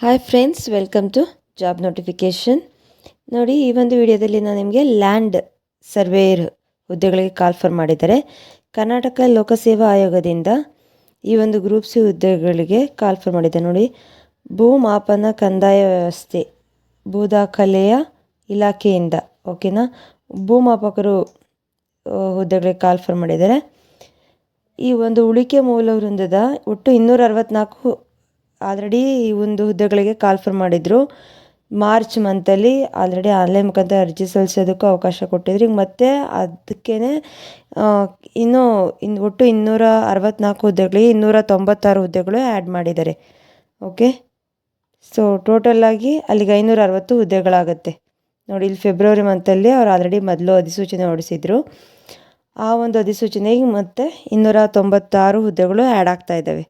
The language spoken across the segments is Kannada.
Hi friends welcome to job notification ನೋಡಿ, ಈ ಒಂದು ವಿಡಿಯೋದಲ್ಲಿ ನಾನು ನಿಮಗೆ ಲ್ಯಾಂಡ್ ಸರ್ವೇಯರ್ ಹುದ್ದೆಗಳಿಗೆ ಕಾಲ್ಫರ್ ಮಾಡಿದ್ದಾರೆ. ಕರ್ನಾಟಕ ಲೋಕಸೇವಾ ಆಯೋಗದಿಂದ ಈ ಒಂದು ಗ್ರೂಪ್ ಸಿ ಹುದ್ದೆಗಳಿಗೆ ಕಾಲ್ಫರ್ ಮಾಡಿದ್ದೆ ನೋಡಿ ಭೂ ಮಾಪನ ಕಂದಾಯ ವ್ಯವಸ್ಥೆ, ಭೂ ದಾಖಲೆಯ ಇಲಾಖೆಯಿಂದ ಓಕೆನಾ ಭೂಮಾಪಕರು ಹುದ್ದೆಗಳಿಗೆ ಹುದ್ದೆಗಳಿಗೆ ಕಾಲ್ಫರ್ ಮಾಡಿದ್ದಾರೆ. ಈ ಒಂದು ಉಳಿಕೆ ಮೂಲ ವೃಂದದ ಒಟ್ಟು ಇನ್ನೂರ ಅರವತ್ನಾಲ್ಕು ಆಲ್ರೆಡಿ ಈ ಒಂದು ಹುದ್ದೆಗಳಿಗೆ ಕಾಲ್ಫರ್ ಮಾಡಿದರು. ಮಾರ್ಚ್ ಮಂತಲ್ಲಿ ಆಲ್ರೆಡಿ ಆನ್ಲೈನ್ ಮುಖಾಂತರ ಅರ್ಜಿ ಸಲ್ಲಿಸೋದಕ್ಕೂ ಅವಕಾಶ ಕೊಟ್ಟಿದ್ರು. ಈಗ ಮತ್ತೆ ಅದಕ್ಕೇ ಇನ್ನೂ ಇನ್ನು ಒಟ್ಟು ಇನ್ನೂರ ಅರವತ್ತ್ನಾಲ್ಕು ಹುದ್ದೆಗಳಿಗೆ ಇನ್ನೂರ ತೊಂಬತ್ತಾರು ಹುದ್ದೆಗಳು ಆ್ಯಡ್ ಮಾಡಿದ್ದಾರೆ. ಓಕೆ ಸೊ ಟೋಟಲಾಗಿ ಅಲ್ಲಿಗೆ ಐನೂರ ಅರವತ್ತು ಹುದ್ದೆಗಳಾಗುತ್ತೆ. ನೋಡಿ, ಇಲ್ಲಿ ಫೆಬ್ರವರಿ ಮಂತಲ್ಲಿ ಅವ್ರು ಆಲ್ರೆಡಿ ಮೊದಲು ಅಧಿಸೂಚನೆ ಹೊರಡಿಸಿದ್ರು. ಆ ಒಂದು ಅಧಿಸೂಚನೆಗೆ ಮತ್ತೆ ಇನ್ನೂರ ತೊಂಬತ್ತಾರು ಹುದ್ದೆಗಳು ಆ್ಯಡ್ ಆಗ್ತಾ ಇದ್ದಾವೆ.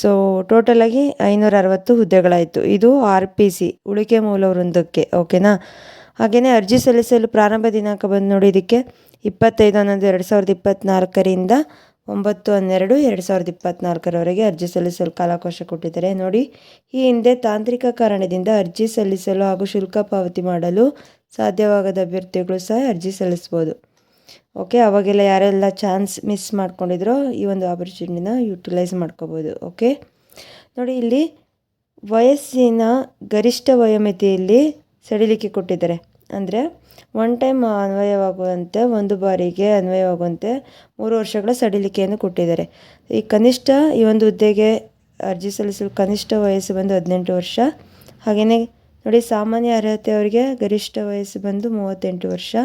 ಸೊ ಟೋಟಲಾಗಿ ಐನೂರ ಅರವತ್ತು ಹುದ್ದೆಗಳಾಯಿತು. ಇದು ಆರ್ ಪಿ ಸಿ ಉಳಿಕೆ ಮೂಲ ವೃಂದಕ್ಕೆ ಓಕೆನಾ ಹಾಗೆಯೇ ಅರ್ಜಿ ಸಲ್ಲಿಸಲು ಪ್ರಾರಂಭ ದಿನಾಂಕ ಬಂದು ನೋಡಿ ಇದಕ್ಕೆ ಇಪ್ಪತ್ತೈದು, ಹನ್ನೊಂದು, ಎರಡು ಸಾವಿರದ ಇಪ್ಪತ್ತ್ನಾಲ್ಕರಿಂದ ಒಂಬತ್ತು, ಹನ್ನೆರಡು, ಎರಡು ಸಾವಿರದ ಇಪ್ಪತ್ತ್ನಾಲ್ಕರವರೆಗೆ ಅರ್ಜಿ ಸಲ್ಲಿಸಲು ಕಾಲಾವಕಾಶ ಕೊಟ್ಟಿದ್ದಾರೆ. ನೋಡಿ, ಈ ಹಿಂದೆ ತಾಂತ್ರಿಕ ಕಾರಣದಿಂದ ಅರ್ಜಿ ಸಲ್ಲಿಸಲು ಹಾಗೂ ಶುಲ್ಕ ಪಾವತಿ ಮಾಡಲು ಸಾಧ್ಯವಾಗದ ಅಭ್ಯರ್ಥಿಗಳು ಸಹ ಅರ್ಜಿ ಸಲ್ಲಿಸ್ಬೋದು ಓಕೆ ಅವಾಗೆಲ್ಲ ಯಾರೆಲ್ಲ ಚಾನ್ಸ್ ಮಿಸ್ ಮಾಡ್ಕೊಂಡಿದ್ರೋ ಈ ಒಂದು ಆಪರ್ಚುನಿಟಿನ ಯುಟಿಲೈಸ್ ಮಾಡ್ಕೋಬೋದು ಓಕೆ ನೋಡಿ, ಇಲ್ಲಿ ವಯಸ್ಸಿನ ಗರಿಷ್ಠ ವಯೋಮಿತಿಯಲ್ಲಿ ಸಡಿಲಿಕೆ ಕೊಟ್ಟಿದ್ದಾರೆ. ಅಂದರೆ ಒನ್ ಟೈಮ್ ಅನ್ವಯವಾಗುವಂತೆ, ಒಂದು ಬಾರಿಗೆ ಅನ್ವಯವಾಗುವಂತೆ ಮೂರು ವರ್ಷಗಳ ಸಡಿಲಿಕೆಯನ್ನು ಕೊಟ್ಟಿದ್ದಾರೆ. ಈ ಕನಿಷ್ಠ ಈ ಒಂದು ಹುದ್ದೆಗೆ ಅರ್ಜಿ ಸಲ್ಲಿಸಲು ಕನಿಷ್ಠ ವಯಸ್ಸು ಬಂದು ಹದಿನೆಂಟು ವರ್ಷ. ಹಾಗೆಯೇ ನೋಡಿ, ಸಾಮಾನ್ಯ ಅರ್ಹತೆ ಅವರಿಗೆ ಗರಿಷ್ಠ ವಯಸ್ಸು ಬಂದು ಮೂವತ್ತೆಂಟು ವರ್ಷ.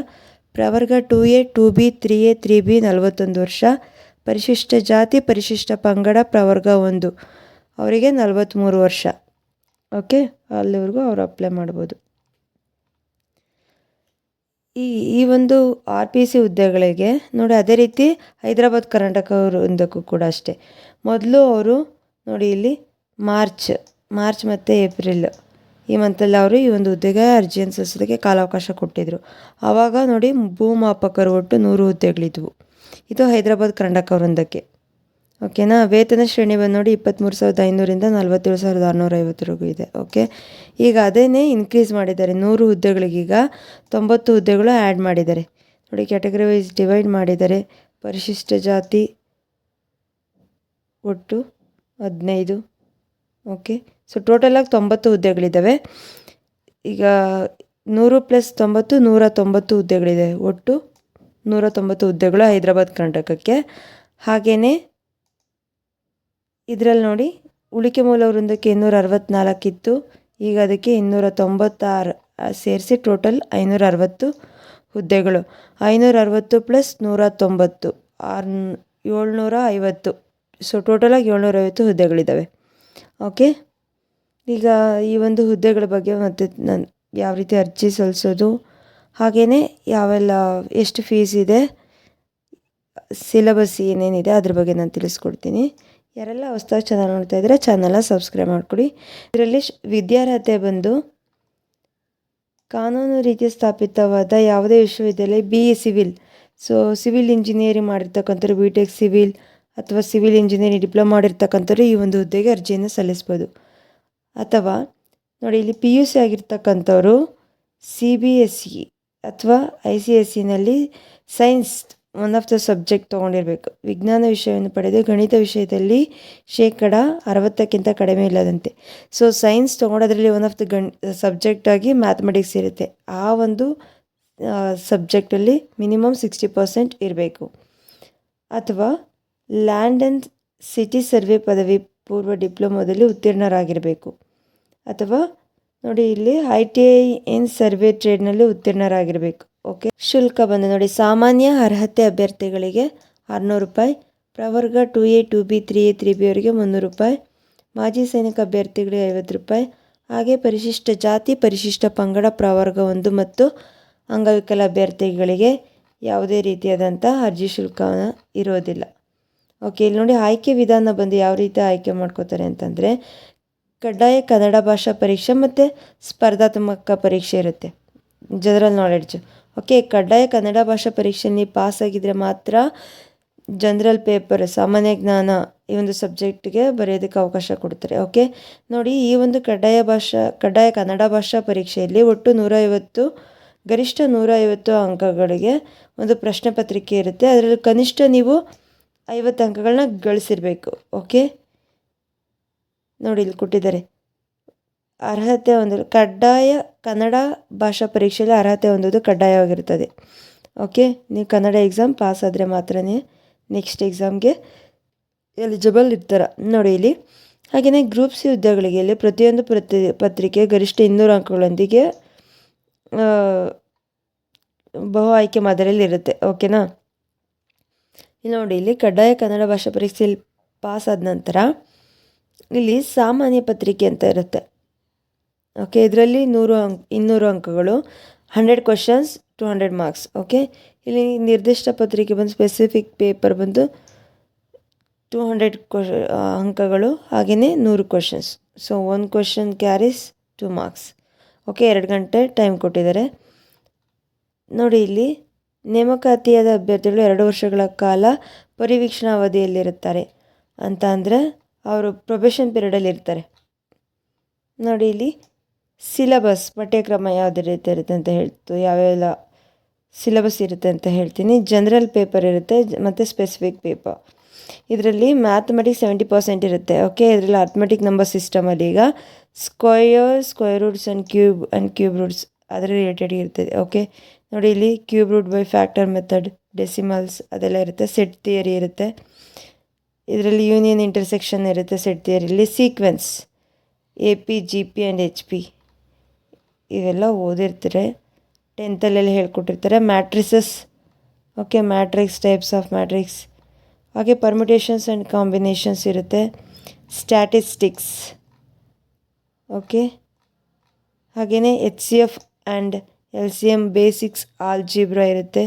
ಪ್ರವರ್ಗ two A two B three A three B ನಲವತ್ತೊಂದು ವರ್ಷ. ಪರಿಶಿಷ್ಟ ಜಾತಿ, ಪರಿಶಿಷ್ಟ ಪಂಗಡ, ಪ್ರವರ್ಗ ಒಂದು. ಅವರಿಗೆ ನಲವತ್ತ್ಮೂರು ವರ್ಷ. ಓಕೆ? ಅಲ್ಲಿವರೆಗೂ ಅವರು ಅಪ್ಲೈ ಮಾಡ್ಬೋದು. ಈ ಈ ಒಂದು ಆರ್ ಪಿ ಸಿ ಹುದ್ದೆಗಳಿಗೆ, ನೋಡಿ ಅದೇ ರೀತಿ ಹೈದರಾಬಾದ್, ಕರ್ನಾಟಕ ಒಂದಕ್ಕೂ ಕೂಡ ಅಷ್ಟೇ. ಮೊದಲು ಅವರು, ನೋಡಿ ಇಲ್ಲಿ ಮಾರ್ಚ್ ಮಾರ್ಚ್ ಮತ್ತು ಏಪ್ರಿಲ್. ಈ ಮಂತಲ್ಲಿ ಅವರು ಈ ಒಂದು ಹುದ್ದೆಗೆ ಅರ್ಜಿಯನ್ನು ಸಲ್ಲಿಸೋದಕ್ಕೆ ಕಾಲಾವಕಾಶ ಕೊಟ್ಟಿದ್ದರು ಆವಾಗ ನೋಡಿ ಭೂಮಾಪಕರು ಒಟ್ಟು ನೂರು ಹುದ್ದೆಗಳಿದ್ವು. ಇದು ಹೈದರಾಬಾದ್ ಕರ್ನಾಟಕ ವೃಂದಕ್ಕೆ. ಓಕೆನಾ ವೇತನ ಶ್ರೇಣಿ ಬಂದು ನೋಡಿ ಇಪ್ಪತ್ತ್ಮೂರು ಸಾವಿರದ ಐನೂರಿಂದ ನಲ್ವತ್ತೇಳು ಸಾವಿರದ ಆರುನೂರ ಐವತ್ತರೆಗೂ ಇದೆ. ಓಕೆ ಈಗ ಅದೇನೇ ಇನ್ಕ್ರೀಸ್ ಮಾಡಿದ್ದಾರೆ, ನೂರು ಹುದ್ದೆಗಳಿಗೀಗ ತೊಂಬತ್ತು ಹುದ್ದೆಗಳು ಆ್ಯಡ್ ಮಾಡಿದ್ದಾರೆ. ನೋಡಿ ಕ್ಯಾಟಗರಿ ವೈಸ್ ಡಿವೈಡ್ ಮಾಡಿದ್ದಾರೆ. ಪರಿಶಿಷ್ಟ ಜಾತಿ ಒಟ್ಟು ಹದಿನೈದು. ಓಕೆ ಸೊ ಟೋಟಲಾಗಿ ತೊಂಬತ್ತು ಹುದ್ದೆಗಳಿದ್ದಾವೆ ಈಗ ನೂರು ಪ್ಲಸ್ ತೊಂಬತ್ತು, ನೂರ ತೊಂಬತ್ತು ಹುದ್ದೆಗಳಿದೆ. ಒಟ್ಟು ನೂರ ತೊಂಬತ್ತು ಹುದ್ದೆಗಳು ಹೈದರಾಬಾದ್, ಕರ್ನಾಟಕಕ್ಕೆ. ಹಾಗೆಯೇ ಇದರಲ್ಲಿ ನೋಡಿ, ಉಳಿಕೆ ಮೂಲ ವೃಂದಕ್ಕೆ ಇನ್ನೂರ ಅರವತ್ತ್ನಾಲ್ಕಿತ್ತು ಈಗ ಅದಕ್ಕೆ ಇನ್ನೂರ ತೊಂಬತ್ತಾರು ಸೇರಿಸಿ ಟೋಟಲ್ ಐನೂರ ಅರವತ್ತು ಹುದ್ದೆಗಳು. ಐನೂರ ಅರವತ್ತು ಪ್ಲಸ್ ನೂರ ತೊಂಬತ್ತು, ಆರು, ಏಳ್ನೂರ ಐವತ್ತು. ಸೊ ಟೋಟಲಾಗಿ ಏಳ್ನೂರ ಐವತ್ತು ಹುದ್ದೆಗಳಿದ್ದಾವೆ ಓಕೆ ಈಗ ಈ ಒಂದು ಹುದ್ದೆಗಳ ಬಗ್ಗೆ ಮತ್ತು ನಾನು ಯಾವ ರೀತಿ ಅರ್ಜಿ ಸಲ್ಲಿಸೋದು ಹಾಗೆಯೇ ಯಾವೆಲ್ಲ, ಎಷ್ಟು ಫೀಸ್ ಇದೆ ಸಿಲಬಸ್ ಏನೇನಿದೆ ಅದ್ರ ಬಗ್ಗೆ ನಾನು ತಿಳಿಸ್ಕೊಡ್ತೀನಿ. ಯಾರೆಲ್ಲ ಹೊಸ್ದಾಗಿ ಚಾನಲ್ ನೋಡ್ತಾ ಇದ್ದರೆ ಚಾನಲ್ನ ಸಬ್ಸ್ಕ್ರೈಬ್ ಮಾಡಿಕೊಡಿ. ಇದರಲ್ಲಿ ವಿದ್ಯಾರ್ಹತೆ ಬಂದು ಕಾನೂನು ರೀತಿ ಸ್ಥಾಪಿತವಾದ ಯಾವುದೇ ವಿಶ್ವವಿದ್ಯಾಲಯ, B A civil. So, civil engineering ಮಾಡಿರ್ತಕ್ಕಂಥವ್ರು B tech civil ಅಥವಾ ಸಿವಿಲ್ ಇಂಜಿನಿಯರಿಂಗ್ ಡಿಪ್ಲೊಮಾ ಮಾಡಿರ್ತಕ್ಕಂಥವ್ರು ಈ ಒಂದು ಹುದ್ದೆಗೆ ಅರ್ಜಿಯನ್ನು ಸಲ್ಲಿಸ್ಬೋದು. ಅಥವಾ ನೋಡಿ ಇಲ್ಲಿ ಪಿ ಯು ಸಿ ಆಗಿರ್ತಕ್ಕಂಥವರು ಸಿ ಬಿ ಎಸ್ ಇ ಅಥವಾ I C S ಸಿನಲ್ಲಿ science one of the subject ತೊಗೊಂಡಿರಬೇಕು. ವಿಜ್ಞಾನ ವಿಷಯವನ್ನು ಪಡೆದು ಗಣಿತ ವಿಷಯದಲ್ಲಿ ಶೇಕಡ ಅರವತ್ತಕ್ಕಿಂತ ಕಡಿಮೆ ಇಲ್ಲದಂತೆ. ಸೊ ಸೈನ್ಸ್ ತೊಗೊಂಡೋದ್ರಲ್ಲಿ ಒನ್ ಆಫ್ ದ ಗಣ್ ಸಬ್ಜೆಕ್ಟಾಗಿ ಮ್ಯಾಥಮೆಟಿಕ್ಸ್ ಇರುತ್ತೆ. ಆ ಒಂದು ಸಬ್ಜೆಕ್ಟಲ್ಲಿ ಮಿನಿಮಮ್ ಸಿಕ್ಸ್ಟಿ ಪರ್ಸೆಂಟ್ ಇರಬೇಕು. ಅಥವಾ ಲ್ಯಾಂಡ್ ಆ್ಯಂಡ್ ಸಿಟಿ ಸರ್ವೆ ಪದವಿ ಪೂರ್ವ ಡಿಪ್ಲೊಮೊದಲ್ಲಿ ಉತ್ತೀರ್ಣರಾಗಿರಬೇಕು. ಅಥವಾ ನೋಡಿ ಇಲ್ಲಿ I T I in survey ಟ್ರೇಡ್ನಲ್ಲಿ ಉತ್ತೀರ್ಣರಾಗಿರಬೇಕು. ಓಕೆ? ಶುಲ್ಕ ಬಂದು ನೋಡಿ ಸಾಮಾನ್ಯ ಅರ್ಹತೆ ಅಭ್ಯರ್ಥಿಗಳಿಗೆ ಆರುನೂರು ರೂಪಾಯಿ, ಪ್ರವರ್ಗ two A, two B, three A, three B ಅವರಿಗೆ ಮುನ್ನೂರು ರೂಪಾಯಿ, ಮಾಜಿ ಸೈನಿಕ ಅಭ್ಯರ್ಥಿಗಳಿಗೆ ಐವತ್ತು ರೂಪಾಯಿ, ಹಾಗೆ ಪರಿಶಿಷ್ಟ ಜಾತಿ, ಪರಿಶಿಷ್ಟ ಪಂಗಡ, ಪ್ರವರ್ಗ ಒಂದು ಮತ್ತು ಅಂಗವಿಕಲ ಅಭ್ಯರ್ಥಿಗಳಿಗೆ ಯಾವುದೇ ರೀತಿಯಾದಂಥ ಅರ್ಜಿ ಶುಲ್ಕ ಇರೋದಿಲ್ಲ. ಓಕೆ, ಇಲ್ಲಿ ನೋಡಿ ಆಯ್ಕೆ ವಿಧಾನ ಬಂದು ಯಾವ ರೀತಿ ಆಯ್ಕೆ ಮಾಡ್ಕೋತಾರೆ ಅಂತಂದರೆ, ಕಡ್ಡಾಯ ಕನ್ನಡ ಭಾಷಾ ಪರೀಕ್ಷೆ ಮತ್ತು ಸ್ಪರ್ಧಾತ್ಮಕ ಪರೀಕ್ಷೆ ಇರುತ್ತೆ. ಜನರಲ್ ನಾಲೆಡ್ಜ್ ಓಕೆ, ಕಡ್ಡಾಯ ಕನ್ನಡ ಭಾಷಾ ಪರೀಕ್ಷೆ ನೀವು ಪಾಸ್ ಆಗಿದ್ರೆ ಮಾತ್ರ ಜನರಲ್ ಪೇಪರ್ ಸಾಮಾನ್ಯ ಜ್ಞಾನ ಈ ಒಂದು ಸಬ್ಜೆಕ್ಟ್ಗೆ ಬರೆಯೋದಕ್ಕೆ ಅವಕಾಶ ಕೊಡ್ತಾರೆ. ಓಕೆ, ನೋಡಿ ಈ ಒಂದು ಕಡ್ಡಾಯ ಭಾಷಾ, ಕಡ್ಡಾಯ ಕನ್ನಡ ಭಾಷಾ ಪರೀಕ್ಷೆಯಲ್ಲಿ ಒಟ್ಟು ನೂರೈವತ್ತು, ಗರಿಷ್ಠ ನೂರೈವತ್ತು ಅಂಕಗಳಿಗೆ ಒಂದು ಪ್ರಶ್ನೆ ಪತ್ರಿಕೆ ಇರುತ್ತೆ. ಅದರಲ್ಲಿ ಕನಿಷ್ಠ ನೀವು ಐವತ್ತು ಅಂಕಗಳನ್ನ ಗಳಿಸಿರಬೇಕು ಓಕೆ ನೋಡಿ ಇಲ್ಲಿ ಕೊಟ್ಟಿದ್ದಾರೆ. ಅರ್ಹತೆ ಹೊಂದಲು, ಕಡ್ಡಾಯ ಕನ್ನಡ ಭಾಷಾ ಪರೀಕ್ಷೆಯಲ್ಲಿ ಅರ್ಹತೆ ಹೊಂದೋದು ಕಡ್ಡಾಯವಾಗಿರುತ್ತದೆ ಓಕೆ ನೀವು ಕನ್ನಡ ಎಕ್ಸಾಮ್ ಪಾಸ್ ಆದರೆ ಮಾತ್ರನೇ ನೆಕ್ಸ್ಟ್ ಎಕ್ಸಾಮ್ಗೆ ಎಲಿಜಿಬಲ್ ಇರ್ತಾರೆ. ನೋಡಿ ಇಲ್ಲಿ ಹಾಗೆಯೇ ಗ್ರೂಪ್ ಸಿ ಹುದ್ದೆಗಳಿಗೆ ಇಲ್ಲಿ ಪ್ರತಿಯೊಂದು ಪ್ರತಿ, ಪತ್ರಿಕೆ ಗರಿಷ್ಠ ಇನ್ನೂರು ಅಂಕಗಳೊಂದಿಗೆ ಬಹು ಆಯ್ಕೆ ಮಾದರಿಯಲ್ಲಿ ಇರುತ್ತೆ ಓಕೆನಾ ಇಲ್ಲಿ ನೋಡಿ, ಇಲ್ಲಿ ಕಡ್ಡಾಯ ಕನ್ನಡ ಭಾಷಾ ಪರೀಕ್ಷೆಯಲ್ಲಿ ಪಾಸ್ ಆದ ನಂತರ ಇಲ್ಲಿ ಸಾಮಾನ್ಯ ಪತ್ರಿಕೆ ಅಂತ ಇರುತ್ತೆ. ಓಕೆ ಇದರಲ್ಲಿ ನೂರು ಅಂಕ್, ಇನ್ನೂರು ಅಂಕಗಳು hundred questions two hundred marks okay ಇಲ್ಲಿ ನಿರ್ದಿಷ್ಟ ಪತ್ರಿಕೆ ಬಂದು ಸ್ಪೆಸಿಫಿಕ್ ಪೇಪರ್ ಬಂದು ಟು ಹಂಡ್ರೆಡ್ ಕ್ವಶ ಅಂಕಗಳು, ಹಾಗೆಯೇ ನೂರು ಕ್ವಶನ್ಸ್ ಸೊ ಒಂದು question carries two marks okay ಎರಡು ಗಂಟೆ ಟೈಮ್ ಕೊಟ್ಟಿದ್ದಾರೆ. ನೋಡಿ ಇಲ್ಲಿ ನೇಮಕಾತಿಯಾದ ಅಭ್ಯರ್ಥಿಗಳು ಎರಡು ವರ್ಷಗಳ ಕಾಲ ಪರಿವೀಕ್ಷಣಾ ಅವಧಿಯಲ್ಲಿರುತ್ತಾರೆ. ಅಂತ ಅಂದರೆ ಅವರು ಪ್ರೊಬೆಷನ್ ಪೀರಿಯಡಲ್ಲಿ ಇರ್ತಾರೆ. ನೋಡಿ ಇಲ್ಲಿ ಸಿಲಬಸ್ ಪಠ್ಯಕ್ರಮ ಯಾವುದೇ ರೀತಿ ಇರುತ್ತೆ ಅಂತ ಹೇಳ್ತು ಯಾವೆಲ್ಲ ಸಿಲಬಸ್ ಇರುತ್ತೆ ಅಂತ ಹೇಳ್ತೀನಿ. ಜನರಲ್ ಪೇಪರ್ ಇರುತ್ತೆ ಮತ್ತು ಸ್ಪೆಸಿಫಿಕ್ ಪೇಪರ್ ಇದರಲ್ಲಿ ಮ್ಯಾಥಮೆಟಿಕ್ಸ್ ಸೆವೆಂಟಿ ಪರ್ಸೆಂಟ್ ಇರುತ್ತೆ. ಓಕೆ ಇದರಲ್ಲಿ ಅರ್ಥಮೆಟಿಕ್ ನಂಬರ್ ಸಿಸ್ಟಮಲ್ಲಿ ಈಗ square square roots and cube and cube roots ಅದರ ರಿಲೇಟೆಡ್ ಇರ್ತದೆ ಓಕೆ ನೋಡಿ ಇಲ್ಲಿ cube root by factor method decimals ಅದೆಲ್ಲ ಇರುತ್ತೆ ಸೆಟ್ ಥಿಯರಿ ಇರುತ್ತೆ. ಇದರಲ್ಲಿ ಯೂನಿಯನ್ ಇಂಟರ್ಸೆಕ್ಷನ್ ಇರುತ್ತೆ set ಥಿಯರಿಲಿ sequence A P G P and H P ಇವೆಲ್ಲ ಓದಿರ್ತಾರೆ ಟೆಂತಲ್ಲೆಲ್ಲ ಹೇಳ್ಕೊಟ್ಟಿರ್ತಾರೆ. Matrices okay matrix types of matrix ಹಾಗೆ ಪರ್ಮಿಟೇಷನ್ಸ್ ಆ್ಯಂಡ್ ಕಾಂಬಿನೇಷನ್ಸ್ ಇರುತ್ತೆ. ಸ್ಟ್ಯಾಟಿಸ್ಟಿಕ್ಸ್ ಓಕೆ ಹಾಗೆಯೇ H C F and L C M basics algebra ಇರುತ್ತೆ.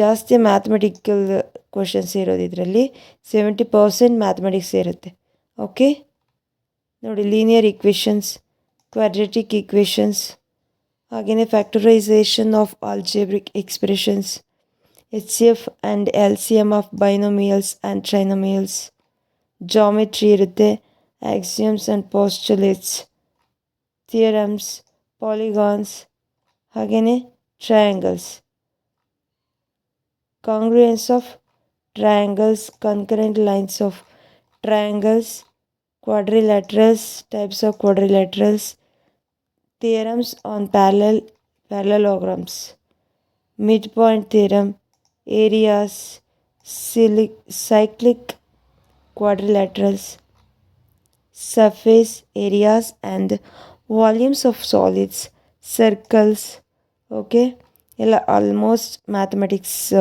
ಜಾಸ್ತಿ ಮ್ಯಾಥಮೆಟಿಕಲ್ ಕ್ವಶನ್ಸ್ ಇರೋದು ಇದರಲ್ಲಿ ಸೆವೆಂಟಿ ಪರ್ಸೆಂಟ್ ಮ್ಯಾಥಮೆಟಿಕ್ಸ್ ಇರುತ್ತೆ. ಓಕೆ? ನೋಡಿ, ಲೀನಿಯರ್ ಇಕ್ವೇಷನ್ಸ್, ಕ್ವಾಡ್ರೆಟಿಕ್ ಇಕ್ವೇಷನ್ಸ್ ಹಾಗೆಯೇ factorisation of algebraic expressions, H C F and L C M of binomials and trinomials, geometry ಇರುತ್ತೆ axioms and postulates theorems polygons ಹಾಗೆಯೇ triangles congruence of triangles, concurrent lines of triangles, quadrilaterals, types of quadrilaterals, theorems on parallel parallelograms, midpoint theorem, areas, cyclic, cyclic quadrilaterals, surface areas and volumes of solids circles okay ಎಲ್ಲ almost mathematics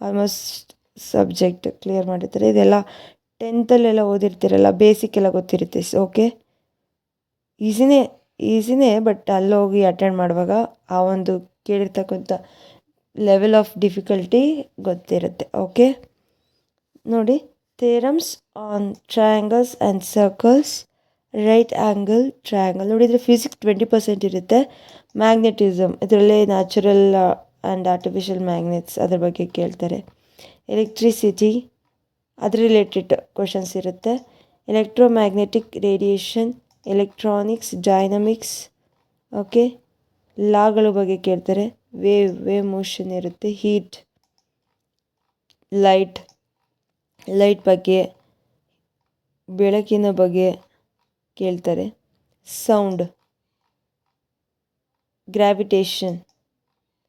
almost subject clear ಮಾಡಿರ್ತಾರೆ. ಇದೆಲ್ಲ ಟೆಂತಲ್ಲೆಲ್ಲ ಓದಿರ್ತೀರಲ್ಲ ಬೇಸಿಕ್ ಎಲ್ಲ ಗೊತ್ತಿರುತ್ತೆ ಓಕೆ ಈಸಿನೇ ಈಸಿನೇ ಬಟ್ ಅಲ್ಲೋಗಿ ಅಟೆಂಡ್ ಮಾಡುವಾಗ ಆ ಒಂದು ಕೇಳಿರ್ತಕ್ಕಂಥ ಲೆವೆಲ್ ಆಫ್ ಡಿಫಿಕಲ್ಟಿ ಗೊತ್ತಿರುತ್ತೆ ಓಕೆ ನೋಡಿ theorems on triangles and circles right angle triangle ನೋಡಿದರೆ ಫಿಸಿಕ್ಸ್ ಟ್ವೆಂಟಿ ಪರ್ಸೆಂಟ್ ಇರುತ್ತೆ. ಮ್ಯಾಗ್ನೆಟಿಸಮ್ ಇದರಲ್ಲೇ ನ್ಯಾಚುರಲ್ ಆ್ಯಂಡ್ ಆರ್ಟಿಫಿಷಿಯಲ್ ಮ್ಯಾಗ್ನೆಟ್ಸ್ ಅದ್ರ ಬಗ್ಗೆ ಕೇಳ್ತಾರೆ. ಎಲೆಕ್ಟ್ರಿಸಿಟಿ ಅದ್ರ ರಿಲೇಟೆಡ್ ಕ್ವಶನ್ಸ್ ಇರುತ್ತೆ. Electromagnetic radiation electronics dynamics okay ಲಾಗಳ ಬಗ್ಗೆ ಕೇಳ್ತಾರೆ. ವೇವ್ ವೇವ್ ಮೋಷನ್ ಇರುತ್ತೆ. ಹೀಟ್ ಲೈಟ್ ಲೈಟ್ ಬಗ್ಗೆ, ಬೆಳಕಿನ ಬಗ್ಗೆ. ಕೇಳ್ತಾರೆ. ಸೌಂಡ್ ಗ್ರಾವಿಟೇಷನ್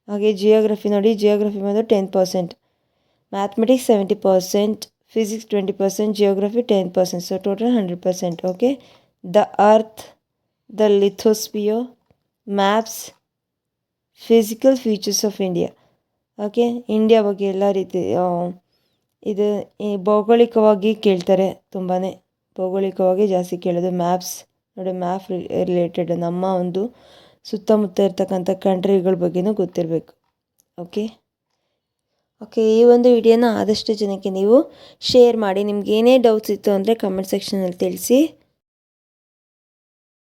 ಹಾಗೆ ಜಿಯೋಗ್ರಫಿ ನೋಡಿ ಜಿಯೋಗ್ರಫಿ ಬಂದು ten percent mathematics seventy percent physics twenty percent geography ten percent so total hundred percent okay the earth the lithosphere maps physical features of India okay India ಬಗ್ಗೆ ಎಲ್ಲ ರೀತಿ ಇದು ಭೌಗೋಳಿಕವಾಗಿ ಕೇಳ್ತಾರೆ ತುಂಬಾ ಭೌಗೋಳಿಕವಾಗಿ ಜಾಸ್ತಿ ಕೇಳೋದು ಮ್ಯಾಪ್ಸ್. ನೋಡಿ, ಮ್ಯಾಪ್ ರಿಲೇಟೆಡ್ ನಮ್ಮ ಒಂದು ಸುತ್ತಮುತ್ತ ಇರ್ತಕ್ಕಂಥ ಕಂಟ್ರಿಗಳ ಬಗ್ಗೆನೂ ಗೊತ್ತಿರಬೇಕು. ಓಕೆ? ಓಕೆ, ಈ ಒಂದು ವಿಡಿಯೋನ ಆದಷ್ಟು ಜನಕ್ಕೆ ನೀವು ಶೇರ್ ಮಾಡಿ. ನಿಮ್ಗೆ ಏನೇ ಡೌಟ್ಸ್ ಇತ್ತು ಅಂದರೆ ಕಮೆಂಟ್ ಸೆಕ್ಷನಲ್ಲಿ ತಿಳಿಸಿ.